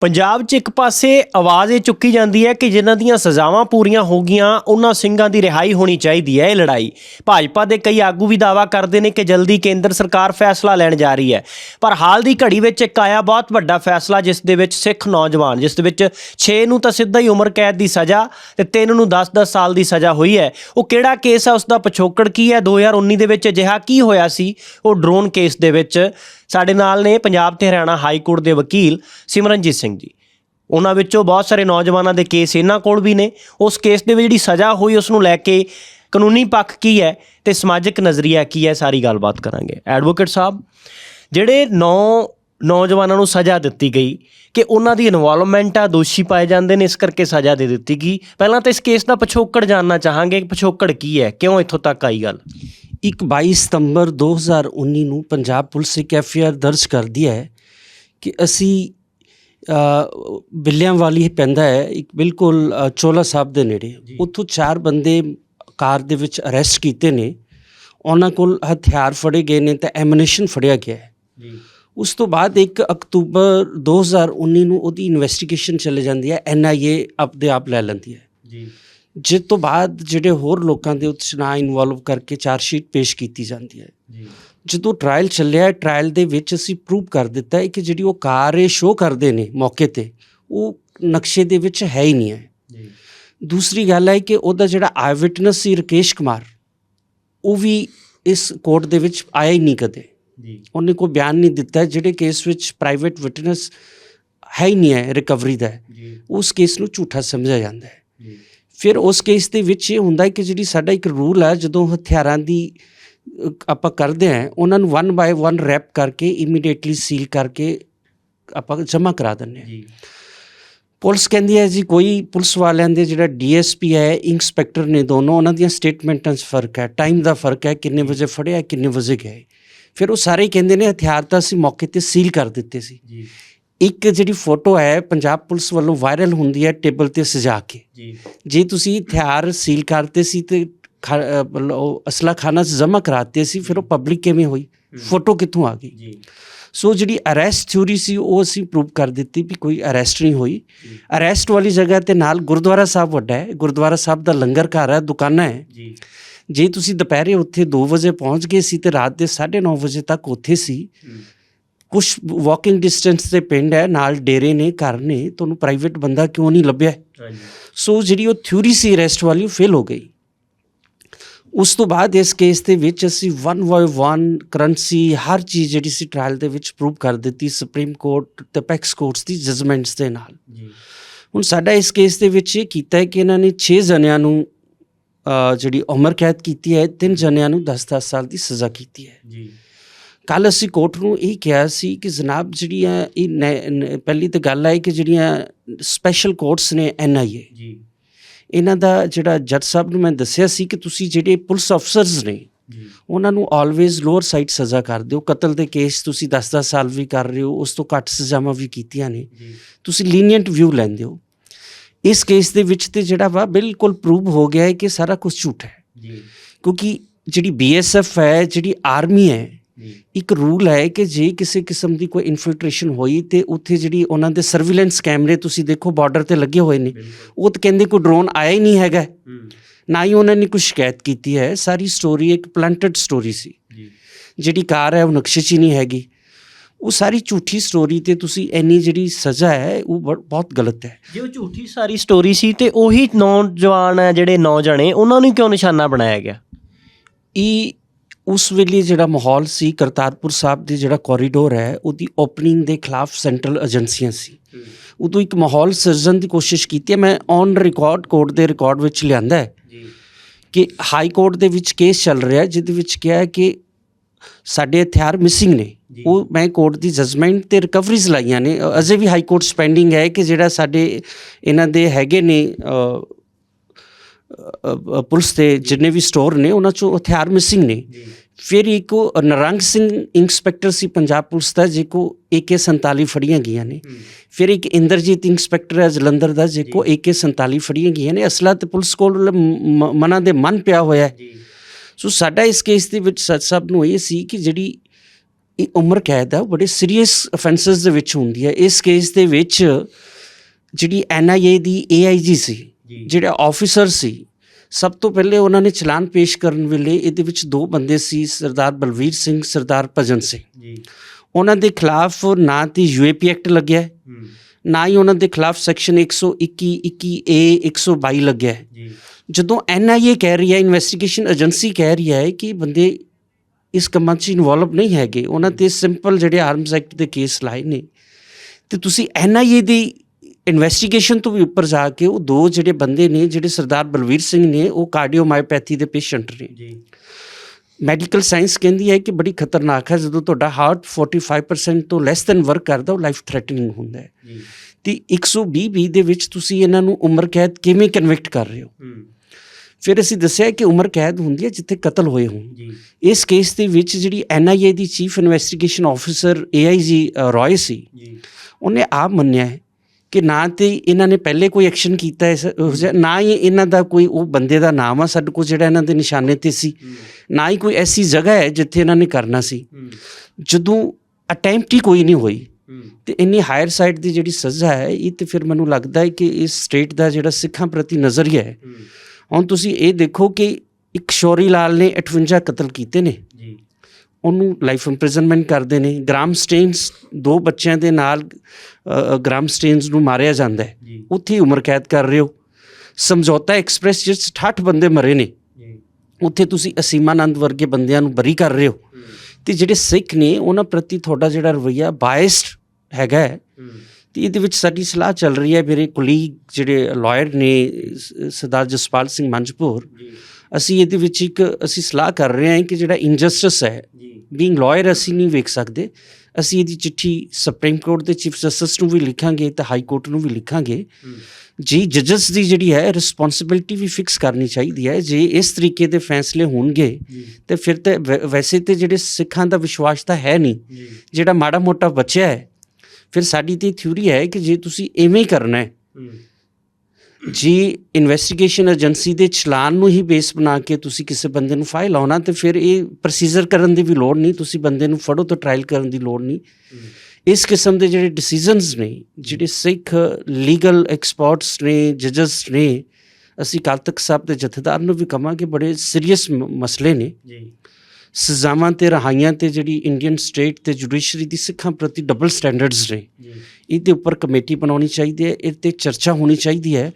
ਪੰਜਾਬ 'ਚ ਇੱਕ ਪਾਸੇ ਆਵਾਜ਼ ਇਹ ਚੁੱਕੀ ਜਾਂਦੀ ਹੈ ਕਿ ਜਿਨ੍ਹਾਂ ਦੀਆਂ ਸਜ਼ਾਵਾਂ ਪੂਰੀਆਂ ਹੋ ਗਈਆਂ, ਉਹਨਾਂ ਸਿੰਘਾਂ ਦੀ ਰਿਹਾਈ ਹੋਣੀ ਚਾਹੀਦੀ ਹੈ ਇਹ ਲੜਾਈ। ਭਾਜਪਾ ਦੇ ਕਈ ਆਗੂ ਵੀ ਦਾਵਾ ਕਰਦੇ ਨੇ ਕਿ ਜਲਦੀ ਕੇਂਦਰ ਸਰਕਾਰ ਫੈਸਲਾ ਲੈਣ ਜਾ ਰਹੀ ਹੈ। ਪਰ ਹਾਲ ਦੀ ਘੜੀ ਵਿੱਚ ਇੱਕ ਆਇਆ ਬਹੁਤ ਵੱਡਾ ਫੈਸਲਾ, ਜਿਸ ਦੇ ਵਿੱਚ ਸਿੱਖ ਨੌਜਵਾਨ, ਜਿਸ ਦੇ ਵਿੱਚ 6 ਨੂੰ ਤਾਂ ਸਿੱਧਾ ਹੀ ਉਮਰ ਕੈਦ ਦੀ ਸਜ਼ਾ ਤੇ 3 ਨੂੰ 10-10 ਸਾਲ ਦੀ ਸਜ਼ਾ ਹੋਈ ਹੈ। ਉਹ ਕਿਹੜਾ ਕੇਸ ਹੈ ਉਸ ਦਾ ਪਿਛੋਕੜ ਕੀ ਹੈ? 2019 ਦੇ ਵਿੱਚ ਅਜਿਹਾ ਕੀ ਹੋਇਆ ਸੀ? ਉਹ ਡਰੋਨ ਕੇਸ ਦੇ ਵਿੱਚ ਸਾਡੇ ਨਾਲ ਨੇ ਪੰਜਾਬ ਤੇ ਹਰਿਆਣਾ ਹਾਈ ਕੋਰਟ ਦੇ ਵਕੀਲ ਸਿਮਰਨਜੀਤ ਸਿੰਘ ਜੀ। ਉਹਨਾਂ ਵਿੱਚੋਂ ਬਹੁਤ ਸਾਰੇ ਨੌਜਵਾਨਾਂ ਦੇ ਕੇਸ ਇਹਨਾਂ ਕੋਲ ਵੀ ਨੇ। ਉਸ ਕੇਸ ਦੇ ਵਿੱਚ ਜਿਹੜੀ ਸਜ਼ਾ ਹੋਈ ਉਸ ਨੂੰ ਲੈ ਕੇ ਕਾਨੂੰਨੀ ਪੱਖ ਕੀ ਹੈ ਤੇ ਸਮਾਜਿਕ ਨਜ਼ਰੀਆ ਕੀ ਹੈ, ਸਾਰੀ ਗੱਲਬਾਤ ਕਰਾਂਗੇ। ਐਡਵੋਕੇਟ ਸਾਹਿਬ, ਜਿਹੜੇ ਨੌ ਨੌਜਵਾਨਾਂ ਨੂੰ ਸਜ਼ਾ ਦਿੱਤੀ ਗਈ ਕਿ ਉਹਨਾਂ ਦੀ ਇਨਵੋਲਵਮੈਂਟ ਆ, ਦੋਸ਼ੀ ਪਾਏ ਜਾਂਦੇ ਨੇ, ਇਸ ਕਰਕੇ ਸਜ਼ਾ ਦੇ ਦਿੱਤੀ ਗਈ। ਪਹਿਲਾਂ ਤਾਂ ਇਸ ਕੇਸ ਦਾ ਪਿਛੋਕੜ ਜਾਨਣਾ ਚਾਹਾਂਗੇ। ਕਿ ਪਿਛੋਕੜ ਕੀ ਹੈ? ਕਿਉਂ ਇੱਥੋਂ ਤੱਕ ਆਈ ਗੱਲ? ਇੱਕ 22 ਸਤੰਬਰ 2019 ਨੂੰ ਪੰਜਾਬ ਪੁਲਿਸ ਇੱਕ ਐਫਆਈਆਰ ਦਰਜ ਕਰਦੀ ਹੈ ਕਿ ਅਸੀਂ ਬਿੱਲਿਆਂ ਵਾਲੀ ਪੈਂਦਾ ਹੈ ਇੱਕ ਬਿਲਕੁਲ ਚੋਲਾ ਸਾਹਿਬ ਦੇ ਨੇੜੇ। ਉੱਥੋਂ ਚਾਰ ਬੰਦੇ ਕਾਰ ਦੇ ਵਿੱਚ ਅਰੈਸਟ ਕੀਤੇ ਨੇ। ਉਹਨਾਂ ਕੋਲ ਹਥਿਆਰ ਫੜੇ ਗਏ ਨੇ ਤੇ ਐਮੂਨੀਸ਼ਨ ਫੜਿਆ ਗਿਆ ਹੈ। ਜੀ। ਉਸ ਤੋਂ ਬਾਅਦ 1 ਅਕਤੂਬਰ 2019 ਨੂੰ ਉਹਦੀ ਇਨਵੈਸਟੀਗੇਸ਼ਨ ਚੱਲੇ ਜਾਂਦੀ ਹੈ। ਐਨਆਈਏ ਆਪਦੇ ਆਪ ਲੈ ਲੈਂਦੀ ਹੈ। ਜੀ। ਜਿਸ ਤੋਂ ਬਾਅਦ ਜਿਹੜੇ ਹੋਰ ਲੋਕਾਂ ਦੇ ਉੱਤੇ ਨਾ ਇਨਵੋਲਵ ਕਰਕੇ ਚਾਰਜ ਸ਼ੀਟ ਪੇਸ਼ ਕੀਤੀ ਜਾਂਦੀ ਹੈ। ਜੀ। ਜਦੋਂ ਟ੍ਰਾਇਲ ਚੱਲਿਆ ਟ੍ਰਾਇਲ ਦੇ ਵਿੱਚ ਅਸੀਂ ਪ੍ਰੂਵ ਕਰ ਦਿੱਤਾ ਹੈ ਕਿ ਜਿਹੜੀ ਉਹ ਕਾਰ ਇਹ ਸ਼ੋ ਕਰਦੇ ਨੇ ਮੌਕੇ ਤੇ ਉਹ ਨਕਸ਼ੇ ਦੇ ਵਿੱਚ ਹੈ ਹੀ ਨਹੀਂ ਹੈ। ਜੀ। ਦੂਸਰੀ ਗੱਲ ਹੈ ਕਿ ਉਹਦਾ ਜਿਹੜਾ ਆਈ ਵਿਟਨੈਸ ਸੀ ਰਕੇਸ਼ ਕੁਮਾਰ ਉਹ ਵੀ ਇਸ ਕੋਰਟ ਦੇ ਵਿੱਚ ਆਇਆ ਹੀ ਨਹੀਂ ਕਦੇ। ਜੀ। ਉਹਨੇ ਕੋਈ ਬਿਆਨ ਨਹੀਂ ਦਿੱਤਾ ਜਿਹੜੇ ਕੇਸ ਵਿੱਚ ਪ੍ਰਾਈਵੇਟ ਵਿਟਨੈਸ ਹੈ ਹੀ ਨਹੀਂ ਹੈ ਰਿਕਵਰੀ ਦਾ ਉਸ ਕੇਸ ਨੂੰ ਝੂਠਾ ਸਮਝਿਆ ਜਾਂਦਾ ਹੈ। ਜੀ। ਫਿਰ ਉਸ ਕੇਸ ਦੇ ਵਿੱਚ ਇਹ ਹੁੰਦਾ ਹੈ ਕਿ ਜਿਹੜੀ ਸਾਡਾ ਇੱਕ ਰੂਲ ਹੈ ਜਦੋਂ ਹਥਿਆਰਾਂ ਦੀ ਆਪਾਂ ਕਰਦੇ ਹਾਂ ਉਹਨਾਂ ਨੂੰ ਵਨ ਬਾਏ ਵਨ ਰੈਪ ਕਰਕੇ ਇਮੀਡੀਏਟਲੀ ਸੀਲ ਕਰਕੇ ਆਪਾਂ ਜਮ੍ਹਾਂ ਕਰਾ ਦਿੰਦੇ ਹਾਂ। ਜੀ। ਪੁਲਿਸ ਕਹਿੰਦੀ ਹੈ ਜੀ ਕੋਈ ਪੁਲਿਸ ਵਾਲਿਆਂ ਦੇ ਜਿਹੜਾ ਡੀਐਸਪੀ ਹੈ ਇੰਸਪੈਕਟਰ ਨੇ ਦੋਨੋਂ ਉਹਨਾਂ ਦੀਆਂ ਸਟੇਟਮੈਂਟਾਂ 'ਚ ਫ਼ਰਕ ਹੈ ਟਾਈਮ ਦਾ ਫ਼ਰਕ ਹੈ ਕਿੰਨੇ ਵਜੇ ਫੜਿਆ ਕਿੰਨੇ ਵਜੇ ਗਏ। ਫਿਰ ਉਹ ਸਾਰੇ ਕਹਿੰਦੇ ਨੇ ਹਥਿਆਰ ਤਾਂ ਅਸੀਂ ਮੌਕੇ ਤੇ ਸੀਲ ਕਰ ਦਿੱਤੇ ਸੀ। ਜੀ। ਇੱਕ ਜਿਹੜੀ ਫੋਟੋ ਹੈ ਪੰਜਾਬ ਪੁਲਿਸ ਵੱਲੋਂ ਵਾਇਰਲ ਹੁੰਦੀ ਹੈ ਟੇਬਲ ਤੇ ਸਜਾ ਕੇ। ਜੀ। ਜੇ ਤੁਸੀਂ ਹਥਿਆਰ ਸੀਲ ਕਰਤੇ ਸੀ ਤੇ ਅਸਲਾ ਖਾਨਾ 'ਚ ਜਮ੍ਹਾਂ ਕਰਾਤੇ ਸੀ ਫਿਰ ਉਹ ਪਬਲਿਕ ਕਿਵੇਂ ਹੋਈ? ਫੋਟੋ ਕਿੱਥੋਂ ਆ ਗਈ? ਜੀ। ਸੋ ਜਿਹੜੀ ਅਰੈਸਟ ਥਿਊਰੀ ਸੀ ਉਹ ਅਸੀਂ ਪ੍ਰੂਵ ਕਰ ਦਿੱਤੀ ਵੀ ਕੋਈ ਅਰੈਸਟ ਨਹੀਂ ਹੋਈ। ਅਰੈਸਟ ਵਾਲੀ ਜਗ੍ਹਾ ਤੇ ਨਾਲ ਗੁਰਦੁਆਰਾ ਸਾਹਿਬ ਵੱਡਾ ਹੈ। ਗੁਰਦੁਆਰਾ ਸਾਹਿਬ ਦਾ ਲੰਗਰ ਘਰ ਹੈ ਦੁਕਾਨਾਂ ਹੈ। ਜੀ। ਜੇ ਤੁਸੀਂ ਦੁਪਹਿਰੇ ਉੱਥੇ 2 ਵਜੇ ਪਹੁੰਚ ਗਏ ਸੀ ਤੇ ਰਾਤ ਦੇ 9:30 ਵਜੇ ਤੱਕ ਉੱਥੇ ਸੀ ਕੁਝ ਵਾਕਿੰਗ ਡਿਸਟੈਂਸ ਤੇ ਪਿੰਡ ਹੈ ਨਾਲ ਡੇਰੇ ਨੇ ਘਰ ਨੇ ਤੁਹਾਨੂੰ ਪ੍ਰਾਈਵੇਟ ਬੰਦਾ ਕਿਉਂ ਨਹੀਂ ਲੱਭਿਆ? ਹਾਂਜੀ। ਸੋ ਜਿਹੜੀ ਉਹ ਥਿਊਰੀ ਸੀ ਅਰੈਸਟ ਵਾਲੀ ਉਹ ਫੇਲ ਹੋ ਗਈ। ਉਸ ਤੋਂ ਬਾਅਦ ਇਸ ਕੇਸ ਦੇ ਵਿੱਚ ਅਸੀਂ ਵਨ ਬਾਏ ਵਨ ਕਰੰਸੀ ਹਰ ਚੀਜ਼ ਜਿਹੜੀ ਸੀ ਟ੍ਰਾਇਲ ਦੇ ਵਿੱਚ ਪ੍ਰੂਵ ਕਰ ਦਿੱਤੀ ਸੁਪਰੀਮ ਕੋਰਟ ਤੇ ਪੈਕਸ ਕੋਰਟਸ ਦੀ ਜਜਮੈਂਟਸ ਦੇ ਨਾਲ। ਜੀ। ਹੁਣ ਸਾਡਾ ਇਸ ਕੇਸ ਦੇ ਵਿੱਚ ਇਹ ਕੀਤਾ ਹੈ ਕਿ ਇਹਨਾਂ ਨੇ 6 ਜਣਿਆਂ ਨੂੰ ਜਿਹੜੀ ਉਮਰ ਕੈਦ ਕੀਤੀ ਹੈ ਤਿੰਨ ਜਣਿਆਂ ਨੂੰ 10-10 ਸਾਲ ਦੀ ਸਜ਼ਾ ਕੀਤੀ ਹੈ। ਜੀ। ਕੱਲ ਅਸੀਂ ਕੋਰਟ ਨੂੰ ਇਹ ਕਿਹਾ ਸੀ ਕਿ ਜਨਾਬ ਜਿਹੜੀਆਂ ਇਹ ਪਹਿਲੀ ਤਾਂ ਗੱਲ ਹੈ ਕਿ ਜਿਹੜੀਆਂ ਸਪੈਸ਼ਲ ਕੋਰਟਸ ਨੇ ਐਨਆਈਏ ਜੀ। ਇਹਨਾਂ ਦਾ ਜਿਹੜਾ ਜੱਜ ਸਾਹਿਬ ਨੂੰ ਮੈਂ ਦੱਸਿਆ ਸੀ ਕਿ ਤੁਸੀਂ ਜਿਹੜੇ ਪੁਲਿਸ ਅਫਸਰਸ ਨੇ ਉਹਨਾਂ ਨੂੰ ਆਲਵੇਜ਼ ਲੋਅਰ ਸਾਈਡ ਸਜ਼ਾ ਕਰ ਦਿਓ। ਕਤਲ ਦੇ ਕੇਸ ਤੁਸੀਂ 10-10 ਸਾਲ ਵੀ ਕਰ ਰਹੇ ਹੋ ਉਸ ਤੋਂ ਘੱਟ ਸਜ਼ਾਵਾਂ ਵੀ ਕੀਤੀਆਂ ਨੇ। ਤੁਸੀਂ ਲੀਨੀਅੰਟ ਵਿਊ ਲੈਂਦੇ ਹੋ। ਇਸ ਕੇਸ ਦੇ ਵਿੱਚ ਤੇ ਜਿਹੜਾ ਵਾ ਬਿਲਕੁਲ ਪ੍ਰੂਵ ਹੋ ਗਿਆ ਹੈ ਕਿ ਸਾਰਾ ਕੁਝ ਝੂਠ ਹੈ। ਜੀ। ਕਿਉਂਕਿ ਜਿਹੜੀ ਬੀਐਸਐਫ ਹੈ ਜਿਹੜੀ ਆਰਮੀ ਹੈ ਇੱਕ ਰੂਲ ਹੈ ਕਿ ਜੇ ਕਿਸੇ ਕਿਸਮ ਦੀ ਕੋਈ ਇਨਫਿਲਟ੍ਰੇਸ਼ਨ ਹੋਈ ਤੇ ਉੱਥੇ ਜਿਹੜੀ ਉਹਨਾਂ ਦੇ ਸਰਵੇਲੈਂਸ ਕੈਮਰੇ ਤੁਸੀਂ ਦੇਖੋ ਬਾਰਡਰ ਤੇ ਲੱਗੇ ਹੋਏ ਨੇ। ਉਹ ਤਾਂ ਕਹਿੰਦੇ ਕੋਈ ਡਰੋਨ ਆਇਆ ਹੀ ਨਹੀਂ ਹੈਗਾ। ਨਾ ਹੀ ਉਹਨਾਂ ਨੇ ਕੋਈ ਸ਼ਿਕਾਇਤ ਕੀਤੀ ਹੈ। ਸਾਰੀ ਸਟੋਰੀ ਇੱਕ ਪਲੈਂਟਡ ਸਟੋਰੀ ਸੀ। ਜਿਹੜੀ ਕਾਰ ਹੈ ਉਹ ਨਕਸ਼ੇ 'ਚ ਹੀ ਨਹੀਂ ਹੈਗੀ। ਉਹ ਸਾਰੀ ਝੂਠੀ ਸਟੋਰੀ ਤੇ ਤੁਸੀਂ ਇੰਨੀ ਜਿਹੜੀ ਸਜ਼ਾ ਹੈ ਉਹ ਬ- ਬਹੁਤ ਗਲਤ ਹੈ। ਜੇ ਉਹ ਝੂਠੀ ਸਾਰੀ ਸਟੋਰੀ ਸੀ ਤੇ ਉਹੀ ਨੌਜਵਾਨ ਹੈ ਜਿਹੜੇ ਨੌ ਜਣੇ ਉਹਨਾਂ ਨੂੰ ਕਿਉਂ ਨਿਸ਼ਾਨਾ ਬਣਾਇਆ ਗਿਆ? ਇਹ ਉਸ ਵੇਲੇ ਜਿਹੜਾ ਮਾਹੌਲ ਸੀ ਕਰਤਾਰਪੁਰ ਸਾਹਿਬ ਦੇ ਜਿਹੜਾ ਕੋਰੀਡੋਰ ਹੈ ਉਹਦੀ ਓਪਨਿੰਗ ਦੇ ਖਿਲਾਫ ਸੈਂਟਰਲ ਏਜੰਸੀਆਂ ਸੀ। ਉਦੋਂ ਇੱਕ ਮਾਹੌਲ ਸਿਰਜਣ ਦੀ ਕੋਸ਼ਿਸ਼ ਕੀਤੀ ਹੈ। ਮੈਂ ਔਨ ਰਿਕਾਰਡ ਕੋਰਟ ਦੇ ਰਿਕਾਰਡ ਵਿੱਚ ਲਿਆਂਦਾ ਹੈ ਕਿ ਹਾਈ ਕੋਰਟ ਦੇ ਵਿੱਚ ਕੇਸ ਚੱਲ ਰਿਹਾ ਹੈ ਜਿਹਦੇ ਵਿੱਚ ਕਿਹਾ ਹੈ ਕਿ ਸਾਡੇ ਹਥਿਆਰ ਮਿਸਿੰਗ ਨੇ। ਉਹ ਮੈਂ ਕੋਰਟ ਦੀ ਜਜਮੈਂਟ ਤੇ ਰਿਕਵਰੀਜ਼ ਲਾਈਆਂ ਨੇ। ਅਜੇ ਵੀ ਹਾਈ ਕੋਰਟ ਸਪੈਂਡਿੰਗ ਹੈ ਕਿ ਜਿਹੜਾ ਸਾਡੇ ਇਹਨਾਂ ਦੇ ਹੈਗੇ ਨੇ ਪੁਲਿਸ ਦੇ ਜਿੰਨੇ ਵੀ ਸਟੋਰ ਨੇ ਉਹਨਾਂ ਚੋਂ ਹਥਿਆਰ ਮਿਸਿੰਗ ਨੇ। ਫਿਰ ਇੱਕ ਨਰੰਗ ਸਿੰਘ ਇੰਸਪੈਕਟਰ ਸੀ ਪੰਜਾਬ ਪੁਲਿਸ ਦਾ ਜੇ ਕੋ AK47 ਫੜੀਆਂ ਗਈਆਂ ਨੇ। ਫਿਰ ਇੱਕ ਇੰਦਰਜੀਤ ਇੰਸਪੈਕਟਰ ਹੈ ਜਲੰਧਰ ਦਾ ਜੇ ਕੋ AK47 ਫੜੀਆਂ ਗਈਆਂ ਨੇ। ਅਸਲਾ ਤੇ ਪੁਲਿਸ ਕੋਲ ਮਨਾਂ ਦੇ ਮਨ ਪਿਆ ਹੋਇਆ ਹੈ। ਸੋ ਸਾਡਾ ਇਸ ਕੇਸ ਦੇ ਵਿੱਚ ਸੱਚ ਸਾਹਿਬ ਨੂੰ ਇਹ ਸੀ ਕਿ ਜਿਹੜੀ ਇਹ ਉਮਰ ਕੈਦ ਉਹ ਬੜੇ ਸੀਰੀਅਸ ਅਫੈਂਸਸ ਦੇ ਵਿੱਚ ਹੁੰਦੀ ਹੈ। ਇਸ ਕੇਸ ਦੇ ਵਿੱਚ ਜਿਹੜੀ ਐਨਆਈਏ ਦੀ ਏਆਈਜੀ ਸੀ ਜਿਹੜੇ ਆਫੀਸਰ ਸੀ ਸਭ ਤੋਂ ਪਹਿਲੇ ਉਹਨਾਂ ਨੇ ਚਲਾਨ ਪੇਸ਼ ਕਰਨ ਵੇਲੇ ਇਹਦੇ ਵਿੱਚ ਦੋ ਬੰਦੇ ਸੀ ਸਰਦਾਰ ਬਲਵੀਰ ਸਿੰਘ ਸਰਦਾਰ ਭਜਨ ਸਿੰਘ। ਜੀ। ਉਹਨਾਂ ਦੇ ਖਿਲਾਫ ਨਾ ਤੇ ਯੂਏਪੀ ਐਕਟ ਲੱਗਿਆ। ਨਾ ਹੀ ਉਹਨਾਂ ਦੇ ਖਿਲਾਫ ਸੈਕਸ਼ਨ 121 21 ਏ 122 ਲੱਗਿਆ। ਜੀ। ਜਦੋਂ ਐਨਆਈਏ ਕਹਿ ਰਹੀ ਹੈ ਇਨਵੈਸਟੀਗੇਸ਼ਨ ਏਜੰਸੀ ਕਹਿ ਰਹੀ ਹੈ ਕਿ ਬੰਦੇ ਇਸ ਕੰਮਾਂ 'ਚ ਇਨਵੋਲਵ ਨਹੀਂ ਹੈਗੇ। ਉਹਨਾਂ ਤੇ ਸਿੰਪਲ ਜਿਹੜੇ ਆਰਮਸ ਐਕਟ ਦੇ ਕੇਸ ਲਾਏ ਨੇ। ਤੇ ਤੁਸੀਂ ਐਨਆਈਏ ਦੀ ਇਨਵੈਸਟੀਗੇਸ਼ਨ ਤੋਂ ਵੀ ਉੱਪਰ ਜਾ ਕੇ ਉਹ ਦੋ ਜਿਹੜੇ ਬੰਦੇ ਨੇ ਜਿਹੜੇ ਸਰਦਾਰ ਬਲਵੀਰ ਸਿੰਘ ਨੇ ਉਹ ਕਾਰਡੀਓਮਾਇਓਪੈਥੀ ਦੇ ਪੇਸ਼ੈਂਟ ਨੇ। ਜੀ। ਮੈਡੀਕਲ ਸਾਇੰਸ ਕਹਿੰਦੀ ਹੈ ਕਿ ਬੜੀ ਖਤਰਨਾਕ ਹੈ ਜਦੋਂ ਤੁਹਾਡਾ ਹਾਰਟ 45% ਤੋਂ ਲੈਸ ਦੈਨ ਵਰਕ ਕਰਦਾ ਉਹ ਲਾਈਫ ਥ੍ਰੈਟਨਿੰਗ ਹੁੰਦਾ ਹੈ। ਜੀ। ਤੇ 120 ਬੀ ਦੇ ਵਿੱਚ ਤੁਸੀਂ ਇਹਨਾਂ ਨੂੰ ਉਮਰ ਕੈਦ ਕਿਵੇਂ ਕਨਵਿਕਟ ਕਰ ਰਹੇ ਹੋ? ਫਿਰ ਅਸੀਂ ਦੱਸਿਆ ਕਿ ਉਮਰ ਕੈਦ ਹੁੰਦੀ ਹੈ ਜਿੱਥੇ ਕਤਲ ਹੋਏ ਹੋਣ। ਜੀ। ਇਸ ਕੇਸ ਦੇ ਵਿੱਚ ਜਿਹੜੀ ਐਨਆਈਏ ਦੀ chief investigation officer AIG Roy ਸੀ ਜੀ। ਉਹਨੇ ਆਪ ਮੰਨਿਆ ਹੈ ਕਿ ਨਾ ਤੇ ਇਹਨਾਂ ਨੇ ਪਹਿਲੇ ਕੋਈ ਐਕਸ਼ਨ ਕੀਤਾ ਇਸ- ਨਾ ਹੀ ਇਹਨਾਂ ਦਾ ਕੋਈ ਉਹ ਬੰਦੇ ਦਾ ਨਾਮ ਆ ਸਾਡੇ ਕੋਲ ਜਿਹੜਾ ਇਹਨਾਂ ਦੇ ਨਿਸ਼ਾਨੇ ਤੇ ਸੀ। ਨਾ ਹੀ ਕੋਈ ਐਸੀ ਜਗ੍ਹਾ ਹੈ ਜਿੱਥੇ ਇਹਨਾਂ ਨੇ ਕਰਨਾ ਸੀ। ਜਦੋਂ ਅਟੈਂਪਟ ਹੀ ਕੋਈ ਨਹੀਂ ਹੋਈ ਤੇ ਇੰਨੀ ਹਾਇਰ ਸਾਈਡ ਦੀ ਜਿਹੜੀ ਸਜ਼ਾ ਹੈ ਇਹ ਤੇ ਫਿਰ ਮੈਨੂੰ ਲੱਗਦਾ ਹੈ ਕਿ ਇਸ ਸਟੇਟ ਦਾ ਜਿਹੜਾ ਸਿੱਖਾਂ ਪ੍ਰਤੀ ਨਜ਼ਰੀਆ ਹੂੰ। ਹੁਣ ਤੁਸੀਂ ਇਹ ਦੇਖੋ ਕਿ ਇੱਕ ਸ਼ੌਰੀ ਲਾਲ ਨੇ 58 ਕਤਲ ਕੀਤੇ ਨੇ। ਜੀ। ਉਹਨੂੰ ਲਾਈਫ ਇੰਪ੍ਰਿਜ਼ਨਮੈਂਟ ਕਰਦੇ ਨੇ। ਗ੍ਰਾਮ ਸਟੇਨਸ ਦੋ ਬੱਚਿਆਂ ਦੇ ਨਾਲ ਗ੍ਰਾਮ ਸਟੇਨਸ ਨੂੰ ਮਾਰਿਆ ਜਾਂਦਾ ਹੈ। ਉੱਥੇ ਉਮਰ ਕੈਦ ਕਰ ਰਹੇ ਹੋ। ਸਮਝੌਤਾ ਐਕਸਪ੍ਰੈਸ ਜਿਸ 'ਚ 68 ਬੰਦੇ ਮਰੇ ਨੇ। ਉੱਥੇ ਤੁਸੀਂ ਅਸੀਮਾਨੰਦ ਵਰਗੇ ਬੰਦਿਆਂ ਨੂੰ ਬਰੀ ਕਰ ਰਹੇ ਹੋ। ਤੇ ਜਿਹੜੇ ਸਿੱਖ ਨੇ ਉਹਨਾਂ ਪ੍ਰਤੀ ਤੁਹਾਡਾ ਜਿਹੜਾ ਰਵਈਆ ਬਾਇਸਡ ਹੈਗਾ ਤੇ ਇਹਦੇ ਵਿੱਚ ਸਾਡੀ ਸਲਾਹ ਚੱਲ ਰਹੀ ਹੈ। ਮੇਰੇ ਕੁਲੀਗ ਜਿਹੜੇ ਲਾਇਰ ਨੇ ਸਰਦਾਰ ਜਸਪਾਲ ਸਿੰਘ ਮੰਜਪੁਰ ਜੀ। ਅਸੀਂ ਇਹਦੇ ਵਿੱਚ ਇੱਕ ਅਸੀਂ ਸਲਾਹ ਕਰ ਰਹੇ ਹਾਂ ਕਿ ਜਿਹੜਾ ਇਨਜਸਟਿਸ ਹੈ ਬੀਇੰਗ ਲਾਇਰ ਅਸੀਂ ਨਹੀਂ ਵੇਖ ਸਕਦੇ। ਅਸੀਂ ਇਹਦੀ ਚਿੱਠੀ ਸੁਪਰੀਮ ਕੋਰਟ ਦੇ ਚੀਫ ਜਸਟਿਸ ਨੂੰ ਵੀ ਲਿਖਾਂਗੇ ਤੇ ਹਾਈ ਕੋਰਟ ਨੂੰ ਵੀ ਲਿਖਾਂਗੇ। ਜੀ ਜੱਜਸ ਦੀ ਜਿਹੜੀ ਹੈ ਰਿਸਪੌਂਸਿਬਿਲਟੀ ਵੀ ਫਿਕਸ ਕਰਨੀ ਚਾਹੀਦੀ ਹੈ ਜੇ ਇਸ ਤਰੀਕੇ ਦੇ ਫੈਸਲੇ ਹੋਣਗੇ ਤੇ ਫਿਰ ਤੇ ਵੈਸੇ ਤੇ ਜਿਹੜੇ ਸਿੱਖਾਂ ਦਾ ਵਿਸ਼ਵਾਸ ਤਾਂ ਹੈ ਨਹੀਂ। ਜਿਹੜਾ ਮਾੜਾ ਮੋਟਾ ਬਚਿਆ ਹੈ ਫਿਰ ਸਾਡੀ ਤੇ ਥਿਊਰੀ ਹੈ ਕਿ ਜੇ ਤੁਸੀਂ ਐਵੇਂ ਹੀ ਕਰਨਾ ਹੂੰ। ਜੀ ਇਨਵੈਸਟੀਗੇਸ਼ਨ ਏਜੰਸੀ ਦੇ ਚਲਾਨ ਨੂੰ ਹੀ ਬੇਸ ਬਣਾ ਕੇ ਤੁਸੀਂ ਕਿਸੇ ਬੰਦੇ ਨੂੰ ਫਾਈਲ ਲਾਉਣਾ ਤੇ ਫਿਰ ਇਹ ਪ੍ਰੋਸੀਜਰ ਕਰਨ ਦੀ ਵੀ ਲੋੜ ਨਹੀਂ ਤੁਸੀਂ ਬੰਦੇ ਨੂੰ ਫੜੋ ਤੇ ਟ੍ਰਾਇਲ ਕਰਨ ਦੀ ਲੋੜ ਨਹੀਂ। ਇਸ ਕਿਸਮ ਦੇ ਜਿਹੜੇ ਡਿਸੀਜਨਸ ਨੇ ਜਿਹੜੇ ਸਿੱਖ ਲੀਗਲ ਐਕਸਪਰਟਸ ਨੇ ਜਜਸ ਨੇ ਅਸੀਂ ਕਾਲ ਤੱਕ ਸਾਹਿਬ ਦੇ ਜਥੇਦਾਰ ਨੂੰ ਵੀ ਕਹਾਂਗੇ ਬੜੇ ਸੀਰੀਅਸ ਮਸਲੇ ਨੇ। ਜੀ। ਸਜ਼ਾਵਾਂ ਤੇ ਰਹਾਈਆਂ ਤੇ ਜਿਹੜੀ ਇੰਡੀਅਨ ਸਟੇਟ ਤੇ ਜੁਡੀਸ਼ਰੀ ਦੀ ਸਿੱਖਾਂ ਪ੍ਰਤੀ ਡਬਲ ਸਟੈਂਡਰਡਸ ਨੇ। ਇਹਦੇ ਉੱਪਰ ਕਮੇਟੀ ਬਣਾਉਣੀ ਚਾਹੀਦੀ ਹੈ ਇਹ ਤੇ ਚਰਚਾ ਹੋਣੀ ਚਾਹੀਦੀ ਹੈ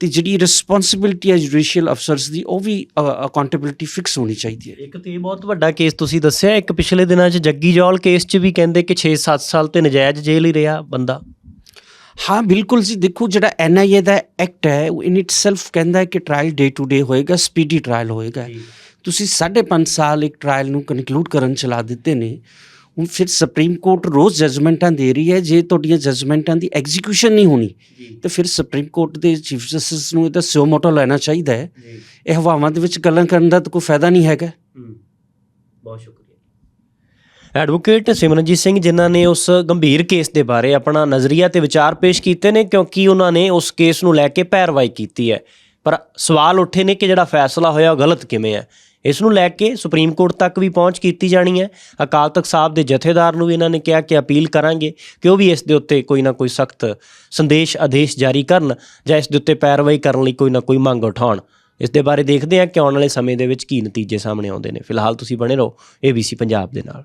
ਤੇ ਜਿਹੜੀ ਰਿਸਪੌਂਸਿਬਿਲਟੀ ਹੈ ਜੁਡੀਸ਼ੀਅਲ ਅਫਸਰਸ ਦੀ ਉਹ ਵੀ ਅਕਾਊਂਟੇਬਿਲਟੀ ਫਿਕਸ ਹੋਣੀ ਚਾਹੀਦੀ ਹੈ। ਇੱਕ ਤੇ ਇਹ ਬਹੁਤ ਵੱਡਾ ਕੇਸ ਤੁਸੀਂ ਦੱਸਿਆ ਇੱਕ ਪਿਛਲੇ ਦਿਨਾਂ 'ਚ ਜੱਗੀ ਜੌਲ ਕੇਸ 'ਚ ਵੀ ਕਹਿੰਦੇ ਕਿ 6-7 ਸਾਲ ਤੇ ਨਜਾਇਜ਼ ਜੇਲ੍ਹ ਹੀ ਰਿਹਾ ਬੰਦਾ। ਹਾਂ ਬਿਲਕੁਲ ਜੀ ਦੇਖੋ ਜਿਹੜਾ ਐਨਆਈਏ ਦਾ ਐਕਟ ਹੈ ਉਹ ਇਨ ਇਟਸੈਲਫ ਕਹਿੰਦਾ ਹੈ ਕਿ ਟ੍ਰਾਇਲ ਡੇ ਟੂ ਡੇ ਹੋਏਗਾ ਸਪੀਡੀ ਟ੍ਰਾਇਲ ਹੋਏਗਾ। ਤੁਸੀਂ 5.5 ਸਾਲ ਇੱਕ ਟ੍ਰਾਇਲ ਨੂੰ ਕਨਕਲੂਡ ਕਰਨ ਚਲਾ ਦਿੱਤੇ ਨੇ। ਹੁਣ ਫਿਰ ਸੁਪਰੀਮ ਕੋਰਟ ਰੋਜ਼ ਜਜਮੈਂਟਾਂ ਦੇ ਰਹੀ ਹੈ। ਜੇ ਤੁਹਾਡੀਆਂ ਜਜਮੈਂਟਾਂ ਦੀ ਐਗਜ਼ੀਕਿਊਸ਼ਨ ਨਹੀਂ ਹੋਣੀ ਤੇ ਫਿਰ ਸੁਪਰੀਮ ਕੋਰਟ ਦੇ ਚੀਫ ਜਸਟਿਸ ਨੂੰ ਇਹਦਾ ਸਿਓ ਮੋਟੋ ਲੈਣਾ ਚਾਹੀਦਾ ਹੈ। ਇਹ ਹਵਾਵਾਂ ਦੇ ਵਿੱਚ ਗੱਲਾਂ ਕਰਨ ਦਾ ਤਾਂ ਕੋਈ ਫਾਇਦਾ ਨਹੀਂ ਹੈਗਾ। ਬਹੁਤ ਸ਼ੁਕਰੀਆ। ਐਡਵੋਕੇਟ ਸਿਮਰਨਜੀਤ ਸਿੰਘ ਜਿਨ੍ਹਾਂ ਨੇ ਉਸ ਗੰਭੀਰ ਕੇਸ ਦੇ ਬਾਰੇ ਆਪਣਾ ਨਜ਼ਰੀਆ ਤੇ ਵਿਚਾਰ ਪੇਸ਼ ਕੀਤੇ ਨੇ ਕਿਉਂਕਿ ਉਹਨਾਂ ਨੇ ਉਸ ਕੇਸ ਨੂੰ ਲੈ ਕੇ ਪੈਰਵਾਈ ਕੀਤੀ ਹੈ। ਪਰ ਸਵਾਲ ਉੱਠੇ ਨੇ ਕਿ ਜਿਹੜਾ ਫੈਸਲਾ ਹੋਇਆ ਉਹ ਗਲਤ ਕਿਵੇਂ ਹੈ? ਇਸ ਨੂੰ ਲੈ ਕੇ ਸੁਪਰੀਮ ਕੋਰਟ ਤੱਕ ਵੀ ਪਹੁੰਚ ਕੀਤੀ ਜਾਣੀ ਹੈ। ਅਕਾਲ ਤਖਤ ਸਾਹਿਬ ਦੇ ਜਥੇਦਾਰ ਨੂੰ ਵੀ ਇਹਨਾਂ ਨੇ ਕਿਹਾ ਕਿ ਅਪੀਲ ਕਰਾਂਗੇ ਕਿ ਉਹ ਵੀ ਇਸ ਦੇ ਉੱਤੇ ਕੋਈ ਨਾ ਕੋਈ ਸਖਤ ਸੰਦੇਸ਼, ਆਦੇਸ਼ ਜਾਰੀ ਕਰਨ ਜਾਂ ਇਸ ਦੇ ਉੱਤੇ ਪੈਰਵਾਈ ਕਰਨ ਲਈ ਕੋਈ ਨਾ ਕੋਈ ਮੰਗ ਉਠਾਉਣ। ਇਸ ਦੇ ਬਾਰੇ ਦੇਖਦੇ ਹਾਂ ਕਿ ਆਉਣ ਵਾਲੇ ਸਮੇਂ ਦੇ ਵਿੱਚ ਕੀ ਨਤੀਜੇ ਸਾਹਮਣੇ ਆਉਂਦੇ ਨੇ। ਫਿਲਹਾਲ ਤੁਸੀਂ ਬਣੇ ਰਹੋ ABC ਪੰਜਾਬ ਦੇ ਨਾਲ।